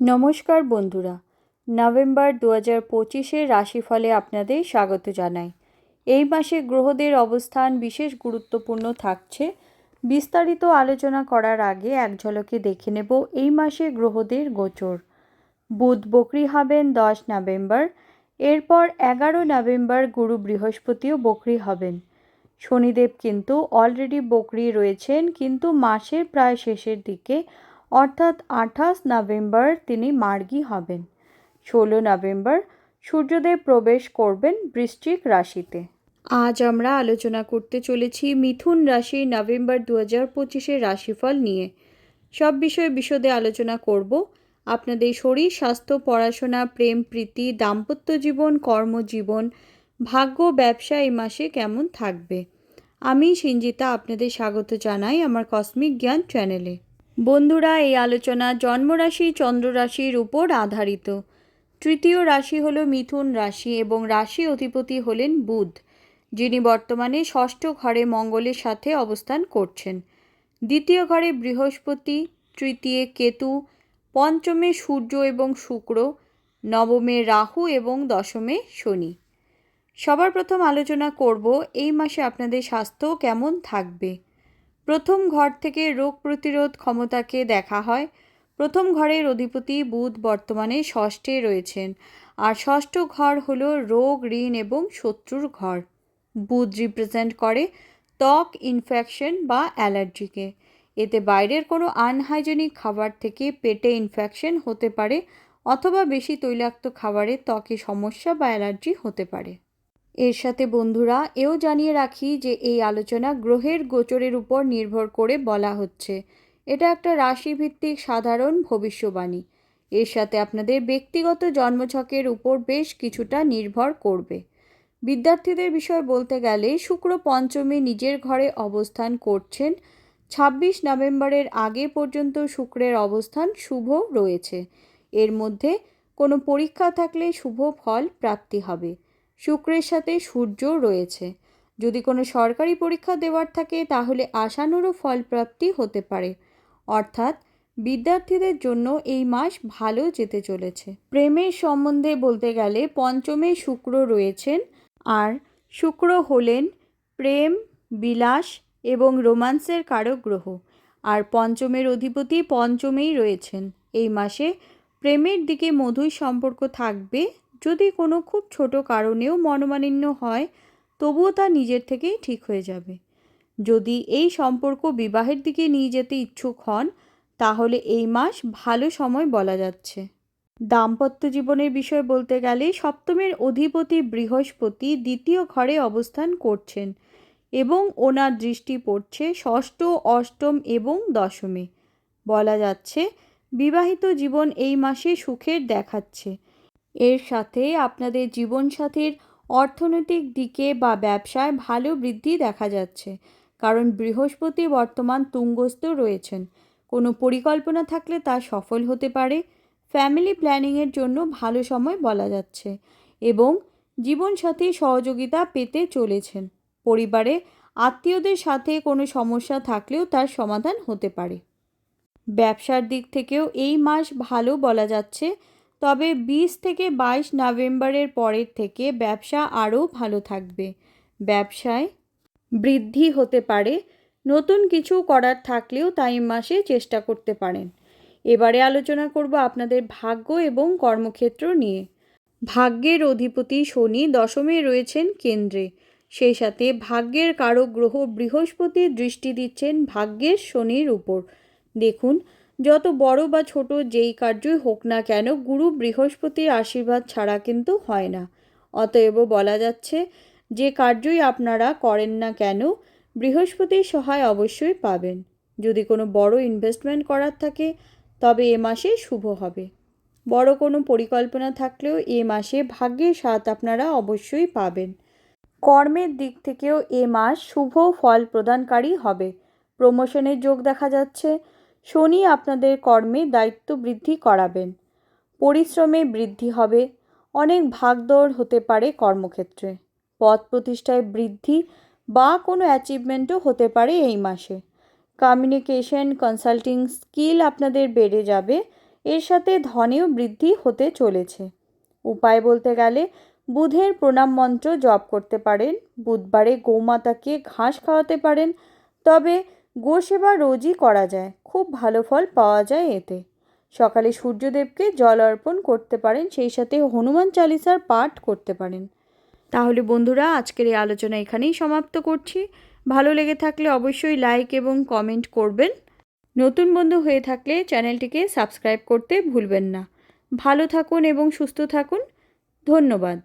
নমস্কার বন্ধুরা, নভেম্বর দু হাজার পঁচিশের রাশিফলে আপনাদের স্বাগত জানাই। এই মাসে গ্রহদের অবস্থান বিশেষ গুরুত্বপূর্ণ থাকছে। বিস্তারিত আলোচনা করার আগে এক ঝলকে দেখে নেব এই মাসে গ্রহদের গোচর। বুধ বকরি হবেন দশ নভেম্বর, এরপর এগারো নভেম্বর গুরু বৃহস্পতিও বকরি হবেন। শনিদেব কিন্তু অলরেডি বকরি রয়েছেন, কিন্তু মাসের প্রায় শেষের দিকে অর্থাৎ আঠাশ নভেম্বর তিনি মার্গী হবেন। ষোলো নভেম্বর সূর্যদেব প্রবেশ করবেন বৃশ্চিক রাশিতে। আজ আমরা আলোচনা করতে চলেছি মিথুন রাশি নভেম্বর দু হাজার পঁচিশের রাশিফল নিয়ে। সব বিষয়ে বিশদে আলোচনা করব। আপনাদের শরীর, স্বাস্থ্য, পড়াশোনা, প্রেম, প্রীতি, দাম্পত্য জীবন, কর্মজীবন, ভাগ্য, ব্যবসা এই মাসে কেমন থাকবে? আমি সঞ্জিতা আপনাদের স্বাগত জানাই আমার কসমিক জ্ঞান চ্যানেলে। বন্ধুরা, এই আলোচনা জন্মরাশি চন্দ্ররাশির উপর আধারিত। তৃতীয় রাশি হলো মিথুন রাশি এবং রাশি অধিপতি হলেন বুধ, যিনি বর্তমানে ষষ্ঠ ঘরে মঙ্গলের সাথে অবস্থান করছেন। দ্বিতীয় ঘরে বৃহস্পতি, তৃতীয় কেতু, পঞ্চমে সূর্য এবং শুক্র, নবমে রাহু এবং দশমে শনি। সবার প্রথম আলোচনা করব, এই মাসে আপনাদের স্বাস্থ্য কেমন থাকবে? প্রথম ঘর থেকে রোগ প্রতিরোধ ক্ষমতাকে দেখা হয়। প্রথম ঘরের অধিপতি বুধ বর্তমানে ষষ্ঠে রয়েছেন। আর ষষ্ঠ ঘর হল রোগ, ঋণ এবং শত্রুর ঘর। বুধ রিপ্রেজেন্ট করে ত্বক ইনফেকশন বা অ্যালার্জিকে। এতে বাইরের কোনো আনহাইজেনিক খাবার থেকে পেটে ইনফেকশন হতে পারে, অথবা বেশি তৈলাক্ত খাবারে ত্বকে সমস্যা বা অ্যালার্জি হতে পারে। এর সাথে বন্ধুরা, এও জানিয়ে রাখি যে এই আলোচনা গ্রহের গোচরের উপর নির্ভর করে বলা হচ্ছে। এটা একটা রাশিভিত্তিক সাধারণ ভবিষ্যবাণী। এর সাথে আপনাদের ব্যক্তিগত জন্মছকের উপর বেশ কিছুটা নির্ভর করবে। বিদ্যার্থীদের বিষয় বলতে গেলে, শুক্র পঞ্চমে নিজের ঘরে অবস্থান করছেন। ছাব্বিশ নভেম্বরের আগে পর্যন্ত শুক্রের অবস্থান শুভ রয়েছে। এর মধ্যে কোনো পরীক্ষা থাকলে শুভ ফল প্রাপ্তি হবে। শুক্রের সাথে সূর্য রয়েছে। যদি কোনো সরকারি পরীক্ষা দেওয়ার থাকে, তাহলে আশানুরূপ ফলপ্রাপ্তি হতে পারে। অর্থাৎ বিদ্যার্থীদের জন্য এই মাস ভালো যেতে চলেছে। প্রেমের সম্বন্ধে বলতে গেলে পঞ্চমে শুক্র রয়েছেন আর শুক্র হলেন প্রেম, বিলাস এবং রোমান্সের কারক গ্রহ। আর পঞ্চমের অধিপতি পঞ্চমেই রয়েছেন। এই মাসে প্রেমের দিকে মধুর সম্পর্ক থাকবে যদি কোনো খুব ছোট কারণেও মনোমালিন্য হয়, তবুও তা নিজের থেকেই ঠিক হয়ে যাবে। যদি এই সম্পর্ক বিবাহের দিকে নিয়ে যেতে ইচ্ছুক হন, তাহলে এই মাস ভালো সময় বলা যাচ্ছে। দাম্পত্য জীবনের বিষয় বলতে গেলে সপ্তমের অধিপতি বৃহস্পতি দ্বিতীয় ঘরে অবস্থান করছেন এবং ওনার দৃষ্টি পড়ছে ষষ্ঠ, অষ্টম এবং দশমে। বলা যাচ্ছে, বিবাহিত জীবন এই মাসে সুখের দেখাচ্ছে। এর সাথে আপনাদের জীবনসাথীর অর্থনৈতিক দিকে বা ব্যবসায় ভালো বৃদ্ধি দেখা যাচ্ছে। কারণ বৃহস্পতি বর্তমান তুঙ্গস্থ রয়েছেন। কোনো পরিকল্পনা থাকলে তা সফল হতে পারে। ফ্যামিলি প্ল্যানিংয়ের জন্য ভালো সময় বলা যাচ্ছে এবং জীবনসাথী সহযোগিতা পেতে চলেছেন। পরিবারে আত্মীয়দের সাথে কোনো সমস্যা থাকলেও তার সমাধান হতে পারে। ব্যবসার দিক থেকেও এই মাস ভালো বলা যাচ্ছে। তবে বিশ থেকে বাইশ নভেম্বরের পরের থেকে ব্যবসা আরও ভালো থাকবে। ব্যবসায় বৃদ্ধি হতে পারে। নতুন কিছু করার থাকলেও তাই মাসে চেষ্টা করতে পারেন। এবারে আলোচনা করব আপনাদের ভাগ্য এবং কর্মক্ষেত্র নিয়ে। ভাগ্যের অধিপতি শনি দশমে রয়েছেন কেন্দ্রে। সেই সাথে ভাগ্যের কারক গ্রহ বৃহস্পতি দৃষ্টি দিচ্ছেন ভাগ্যের শনির উপর। দেখুন যত বড় বা ছোট যেই কার্যই হোক না কেন, গুরু বৃহস্পতির আশীর্বাদ ছাড়া কিন্তু হয় না। অতএব বলা যাচ্ছে, যে কার্যই আপনারা করেন না কেন, বৃহস্পতির সহায় অবশ্যই পাবেন। যদি কোনো বড় ইনভেস্টমেন্ট করার থাকে, তবে এ মাসে শুভ হবে। বড় কোনো পরিকল্পনা থাকলেও এ মাসে ভাগ্যের স্বাদ আপনারা অবশ্যই পাবেন। কর্মের দিক থেকেও এ মাস শুভ ফল প্রদানকারী হবে। প্রমোশনের যোগ দেখা যাচ্ছে শনি আপনাদের কর্মে দায়িত্ব বৃদ্ধি করাবেন। পরিশ্রমে বৃদ্ধি হবে। অনেক ভাগদৌড় হতে পারে কর্মক্ষেত্রে। পদ প্রতিষ্ঠায় বৃদ্ধি বা কোনো অ্যাচিভমেন্টও হতে পারে এই মাসে। কমিউনিকেশন কনসাল্টিং স্কিল আপনাদের বেড়ে যাবে। এর সাথে ধনেও বৃদ্ধি হতে চলেছে। উপায় বলতে গেলে, বুধের প্রণাম মন্ত্র জপ করতে পারেন। বুধবারে গৌমাতাকে ঘাস খাওয়াতে পারেন। তবে গোসেবা রোজই করা যায়। খুব ভালো ফল পাওয়া যায় এতে। সকালে সূর্যদেবকে জল অর্পণ করতে পারেন, সেই সাথে হনুমান চালিসার পাঠ করতে পারেন। তাহলে বন্ধুরা, আজকের এই আলোচনা এখানেই সমাপ্ত করছি। ভালো লেগে থাকলে অবশ্যই লাইক এবং কমেন্ট করবেন। নতুন বন্ধু হয়ে থাকলে চ্যানেলটিকে সাবস্ক্রাইব করতে ভুলবেন না। ভালো থাকুন এবং সুস্থ থাকুন। ধন্যবাদ।